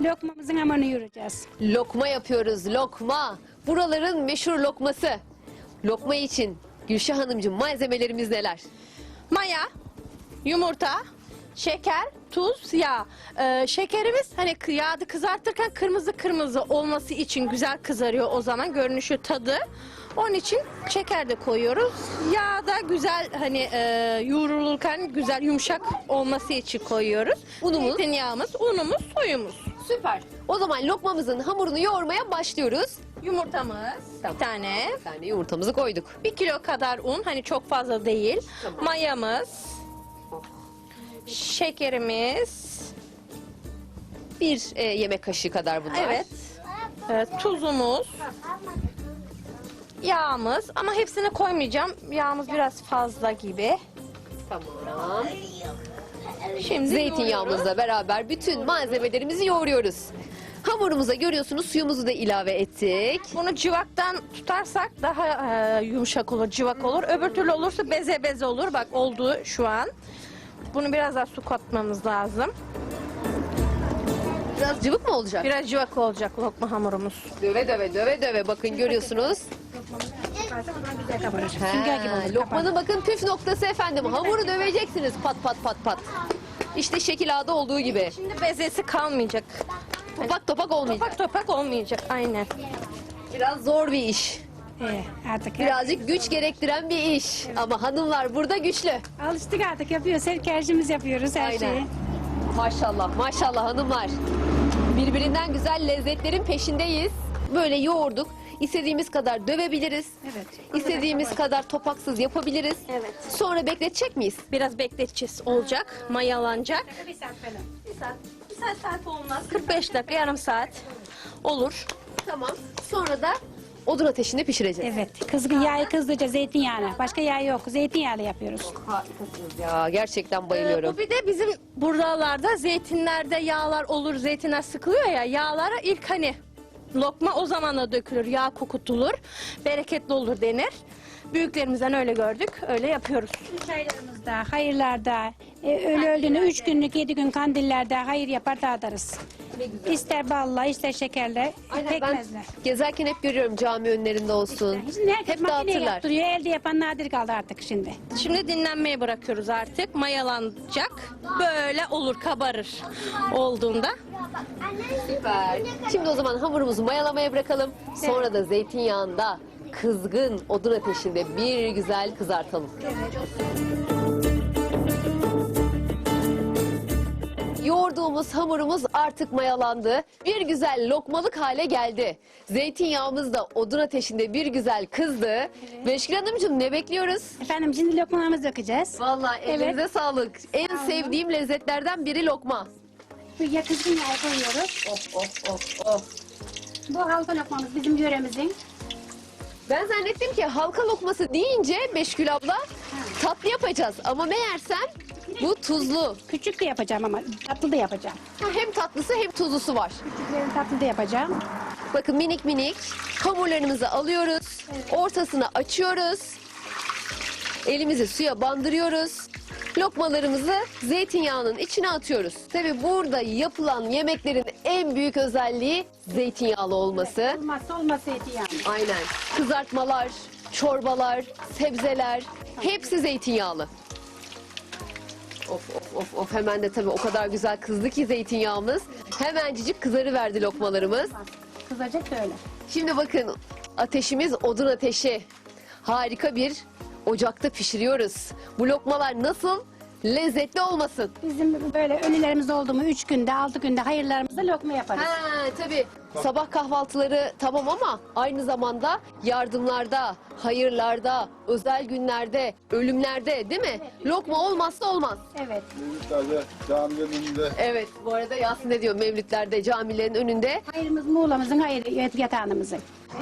Lokmamızın hamurunu yoğuracağız. Lokma yapıyoruz, lokma. Buraların meşhur lokması. Lokma için Gülşah Hanımcığım malzemelerimiz neler? Maya, yumurta, şeker, tuz, yağ. Ee, şekerimiz hani kı- yağda kızartırken kırmızı kırmızı olması için güzel kızarıyor o zaman görünüşü tadı. Onun için şeker de koyuyoruz. Yağ da güzel hani e, yoğrulurken güzel yumuşak olması için koyuyoruz. Unumuz? Zeytinyağımız, unumuz, suyumuz. Süper. O zaman lokmamızın hamurunu yoğurmaya başlıyoruz. Yumurtamız Tamam. bir tane. Bir tane yumurtamızı koyduk. Bir kilo kadar un hani çok fazla değil. Tamam. Mayamız. Şekerimiz. Bir e, yemek kaşığı kadar bunlar. Evet. Evet, tuzumuz. Yağımız ama hepsini koymayacağım. Yağımız biraz fazla gibi. Tamam. Şimdi. Zeytinyağımızla beraber bütün malzemelerimizi yoğuruyoruz. Hamurumuza görüyorsunuz suyumuzu da ilave ettik. Bunu cıvaktan tutarsak daha e, yumuşak olur, cıvak olur. Öbür türlü olursa beze beze olur. Bak oldu şu an. Bunu biraz daha su katmamız lazım. Biraz cıvık mı olacak? Biraz cıvak olacak lokma hamurumuz. Döve döve döve döve bakın görüyorsunuz. Güzel kabarır. Sünger gibi olur. lokmanın bakın püf noktası efendim. Hamuru döveceksiniz pat pat pat pat. İşte şekil A'da olduğu gibi. Şimdi bezesi kalmayacak. Topak topak olmayacak. Topak topak olmayacak aynen. Biraz zor bir iş. Ee, artık Birazcık güç gerektiren bir iş. Ama hanımlar burada güçlü. alıştık artık yapıyoruz. Her kercimiz yapıyoruz her Aynen. şeyi. Maşallah maşallah hanımlar. Birbirinden güzel lezzetlerin peşindeyiz. Böyle yoğurduk. İstediğimiz kadar dövebiliriz. Evet. İstediğimiz kadar topaksız yapabiliriz. Evet. Sonra bekletecek miyiz? Biraz bekleteceğiz. Olacak. Mayalanacak. Bir saat falan. Bir saat. Bir saat, saat olmaz. 45 dakika, yarım saat olur. Tamam. Sonra da odun ateşinde pişireceğiz. Evet. Kızgın yağı kızdıracağız zeytinyağına. Başka yağ yok. Zeytinyağıyla yapıyoruz. Harikasınız ya. Gerçekten Ee, bayılıyorum. bu bir de bizim buralarda zeytinlerde yağlar olur. Zeytinler sıkılıyor ya. Yağlara ilk hani lokma o zamanla dökülür. Yağ kokutulur. Bereketli olur denir. Büyüklerimizden öyle gördük. Öyle yapıyoruz. Çaylarımızda, hayırlarda, e, ölü öldüğünü üç günlük, yedi gün kandillerde hayır yapar dağıtırız. İster balla, ister şekerle, Aynen ben pekmezle. gezerken hep görüyorum cami önlerinde olsun. Şimdi herkes hep makine dağıtırlar. yaptırıyor. Elde yapan nadir kaldı artık şimdi. Şimdi dinlenmeye bırakıyoruz artık. Mayalanacak. Böyle olur, kabarır olduğunda. Süper. Şimdi o zaman hamurumuzu mayalamaya bırakalım. Sonra da zeytinyağında kızgın odun ateşinde bir güzel kızartalım. Yoğurduğumuz hamurumuz artık mayalandı. Bir güzel lokmalık hale geldi. Zeytinyağımız da odun ateşinde bir güzel kızdı. Meşgul Hanımcığım ne bekliyoruz? Efendim şimdi lokmalarımızı dökeceğiz. Evet. elinize sağlık. En sevdiğim lezzetlerden biri lokma. Bu ya kızgın yağı koyuyoruz. Of of of of. Bu halka lokmamız bizim yöremizin. Ben zannettim ki halka lokması deyince Meşgül abla tatlı yapacağız. Ama meğersem bu tuzlu. Küçük de yapacağım ama tatlı da yapacağım. Ha, Hem tatlısı hem tuzlusu var. Küçüklerin tatlı da yapacağım. Bakın minik minik hamurlarımızı alıyoruz. Ortasını açıyoruz. Elimizi suya bandırıyoruz. Lokmalarımızı zeytinyağının içine atıyoruz. Tabi burada yapılan yemeklerin en büyük özelliği zeytinyağlı olması. Olmazsa olmaz zeytinyağı. Aynen. Kızartmalar, çorbalar, sebzeler hepsi zeytinyağlı. Of of of of hemen de tabii o kadar güzel kızdı ki zeytinyağımız. Hemencik kızarıverdi lokmalarımız. Kızacak da öyle. Şimdi bakın ateşimiz odun ateşi. Harika bir ocakta pişiriyoruz. Bu lokmalar nasıl lezzetli olmasın? Bizim böyle ölülerimiz oldu mu 3 günde 6 günde hayırlarımızda lokma yaparız. Ha tabii. Sabah kahvaltıları tamam ama aynı zamanda yardımlarda, hayırlarda, özel günlerde, ölümlerde değil mi? Lokma olmazsa olmaz. Evet. Büyüklerde, camilerin önünde Evet bu arada Yasin ne diyor mevlütlerde, camilerin önünde. Hayırımız Muğla'mızın hayır yatağımızın.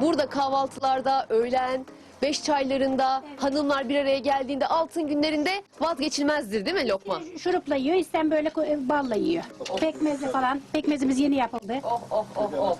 Burada kahvaltılarda, öğlen, beş çaylarında, hanımlar bir araya geldiğinde altın günlerinde vazgeçilmezdir değil mi lokma? Şurupla yiyor, isten böyle ko- balla yiyor. Pekmezi falan. Pekmezimiz yeni yapıldı. Oh oh oh oh.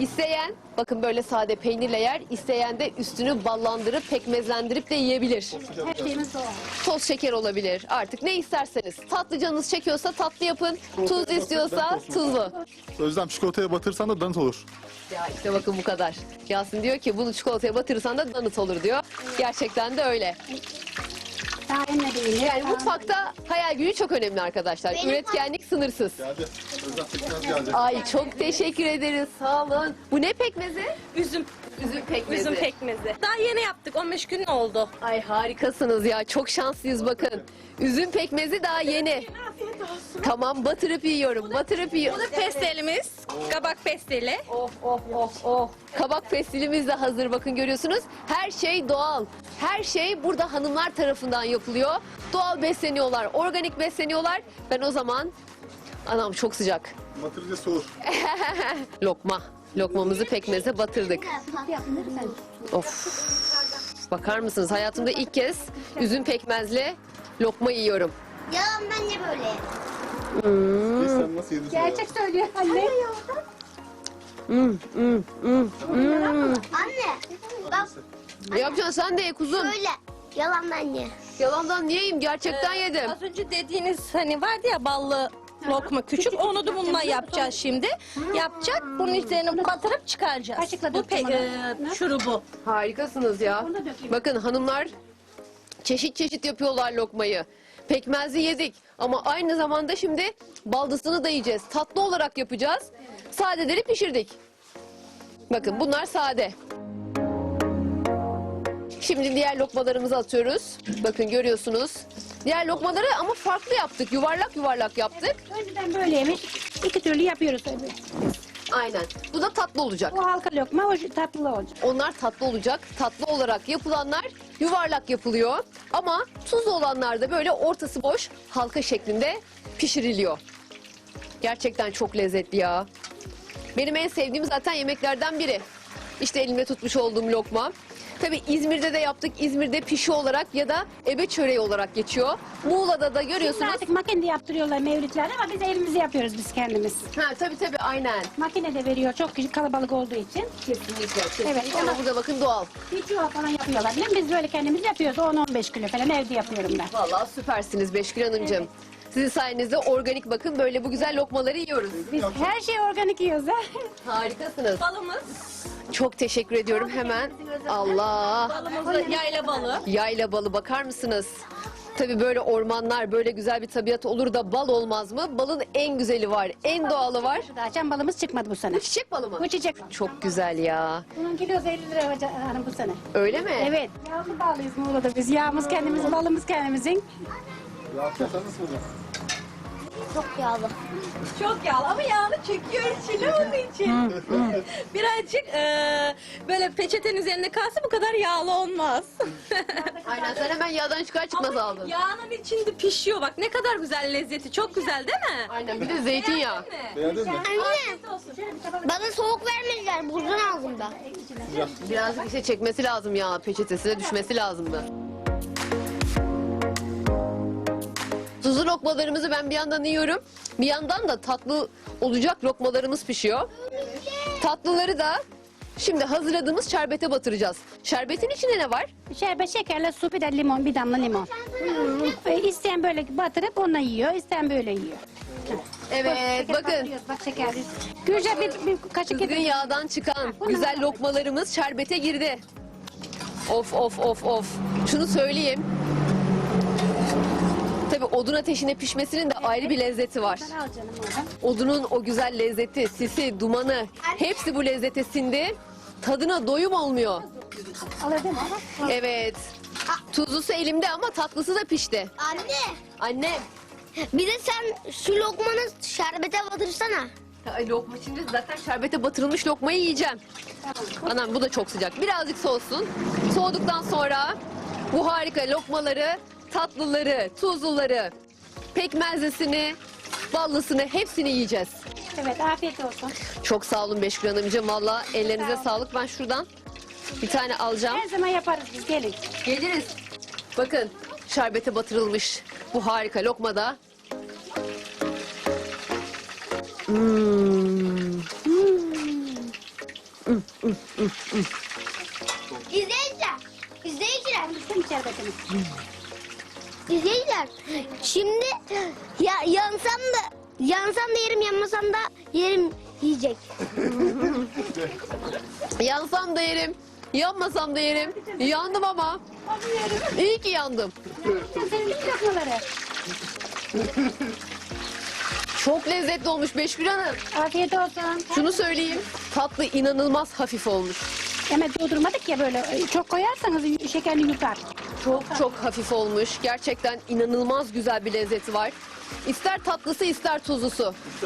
İsteyen bakın böyle sade peynirle yer, isteyen de üstünü ballandırıp pekmezlendirip de yiyebilir. Her şeyimiz doğal. Toz şeker olabilir. Artık ne isterseniz. Tatlı canınız çekiyorsa tatlı yapın. Tuz istiyorsa tuzlu. Özlem çikolataya batırsan da donut olur. Ya işte bakın bu kadar. Yasin diyor ki bunu çikolataya batırırsan da donut olur diyor. Gerçekten de öyle. Yani mutfakta hayal gücü çok önemli arkadaşlar. Üretkenlik sınırsız. Geldi. Özlem pekmez geldi. Ay çok teşekkür ederiz. Sağ olun. Bu ne pekmezi? Üzüm. Üzüm pekmezi. Üzüm pekmezi. Daha yeni yaptık. 15 gün oldu. Ay harikasınız ya. Çok şanslıyız bakın. Üzüm pekmezi daha yeni. Tamam batırıp yiyorum. Batırıp yiyorum. Bu da pestelimiz. Kabak pesteli. Of of of of. Kabak pestilimiz de hazır bakın görüyorsunuz. Her şey doğal. Her şey burada hanımlar tarafından yapılıyor. Doğal besleniyorlar, organik besleniyorlar. Ben o zaman anam çok sıcak. Batırınca soğur. Lokma. Lokmamızı pekmeze batırdık. Of. Bakar mısınız? Hayatımda ilk kez üzüm pekmezle lokma yiyorum. Yalan bence böyle. Biz sen nasıl yedin? Gerçek söylüyor anne. Anne bak Ne yapacaksın sen de ye kuzum. böyle. Yalan bence. Yalandan niye yiyeyim? Gerçekten yedim. Az önce dediğiniz hani vardı ya ballı lokma küçük. Onu da bununla yapacağız şimdi. Yapacak. Bunun üzerine batırıp çıkaracağız. Kaşıkla Bu pe- e, şurubu. Harikasınız ya. Bakın hanımlar çeşit çeşit yapıyorlar lokmayı. Pekmezli yedik ama aynı zamanda şimdi baldısını da yiyeceğiz. Tatlı olarak yapacağız. Sadeleri pişirdik. Bakın bunlar sade. Şimdi diğer lokmalarımızı atıyoruz. Bakın görüyorsunuz. Diğer lokmaları ama farklı yaptık. Yuvarlak yuvarlak yaptık. Önceden böyleymiş. İki türlü yapıyoruz tabii. Aynen. Bu da tatlı olacak. O halka lokma, o tatlı olacak. Onlar tatlı olacak. Tatlı olarak yapılanlar yuvarlak yapılıyor. Ama tuzlu olanlar da böyle ortası boş halka şeklinde pişiriliyor. Gerçekten çok lezzetli ya. Benim en sevdiğim zaten yemeklerden biri. İşte elimde tutmuş olduğum lokma. Tabii İzmir'de de yaptık. İzmir'de pişi olarak ya da ebe çöreği olarak geçiyor. Muğla'da da Şimdi görüyorsunuz. artık makinede yaptırıyorlar mevlütler ama biz evimizde yapıyoruz biz kendimiz. Ha tabii tabii aynen. Makine de veriyor çok kişi kalabalık olduğu için. Kesinlikle. kesinlikle. Evet, Ama ama- burada bakın doğal. Bir çuval falan yapıyorlar. Değil mi? Biz böyle kendimiz yapıyoruz. 10-15 kilo falan evde yapıyorum ben. Vallahi süpersiniz Beşgül Hanımcığım. Sizin sayenizde organik bakın böyle bu güzel lokmaları yiyoruz. Biz her şeyi organik yiyoruz ha. Harikasınız. Balımız. Çok teşekkür ediyorum hemen. Allah. Balımız da yayla balı. Yayla balı bakar mısınız? Tabii böyle ormanlar, böyle güzel bir tabiat olur da bal olmaz mı? Balın en güzeli var, en doğalı var. Açan balımız çıkmadı bu sene. Bu çiçek balı mı? Bu çiçek. Çok güzel ya. Bunun kilosu 50 lira hoca hanım bu sene. Öyle mi? Evet. Yağlı bağlıyız Muğla'da biz. Yağımız kendimiz, balımız kendimizin. Rahat sen nasıl buldun? Çok yağlı. Çok yağlı ama yağını çekiyor içine onun için. Birazcık e, böyle peçetenin üzerinde kalsa bu kadar yağlı olmaz. Aynen sen hemen yağdan çıkar çıkmaz Ama aldın. Yağının içinde pişiyor bak ne kadar güzel lezzeti çok güzel değil mi? Aynen bir de zeytinyağı. Beğendin mi? Anne bana soğuk vermediler. Buzun ağzımda. Birazcık işte çekmesi lazım ya peçetesine düşmesi lazımdı. Tuzlu lokmalarımızı ben bir yandan yiyorum. Bir yandan da tatlı olacak lokmalarımız pişiyor. Tatlıları da şimdi hazırladığımız şerbete batıracağız. Şerbetin içinde ne var? Şerbet, şekerle su, bir de limon, bir damla limon. Ee, İsteyen böyle batırıp onunla yiyor, isteyen böyle yiyor. Evet Şeker bakın. batırıyoruz, Bak şeker. Gürce bir, bir kaşık Kızgın edin. yağdan çıkan güzel lokmalarımız şerbete girdi. Of of of of. Şunu söyleyeyim. Tabii odun ateşinde pişmesinin de ayrı bir lezzeti var. Al canım oradan. Odunun o güzel lezzeti, sisi, dumanı hepsi bu lezzete sindi. Tadına doyum olmuyor. Evet. Tuzlusu elimde ama tatlısı da pişti. Anne Anne. bir de sen şu lokmanı şerbete batırsana. Lokma şimdi zaten şerbete batırılmış lokmayı yiyeceğim. Anam bu da çok sıcak. Birazcık soğusun. Soğuduktan sonra bu harika lokmaları, tatlıları, tuzluları, pekmezlisini, ballısını hepsini yiyeceğiz. Evet afiyet olsun. Çok sağ olun Beşgül Hanımcığım. Valla ellerinize sağlık. Ben şuradan bir tane alacağım. Her zaman yaparız biz gelin. Geliriz. Bakın şerbete batırılmış bu harika lokmada. Hmm. İzleyiciler. İzleyiciler. Sen şerbetini. İzleyiciler. Şimdi ya yansam da yansam da yerim yanmasam da yerim yiyecek. Yansam da yerim, yanmasam da yerim. Yandım ama. İyi ki yandım. Çok lezzetli olmuş Beşgül Hanım. Afiyet olsun. Şunu söyleyeyim. Tatlı inanılmaz hafif olmuş. Hemen doldurmadık ya böyle. Çok koyarsanız şekerini yutar. Çok çok hafif olmuş. Gerçekten inanılmaz güzel bir lezzeti var. İster tatlısı ister tuzlusu.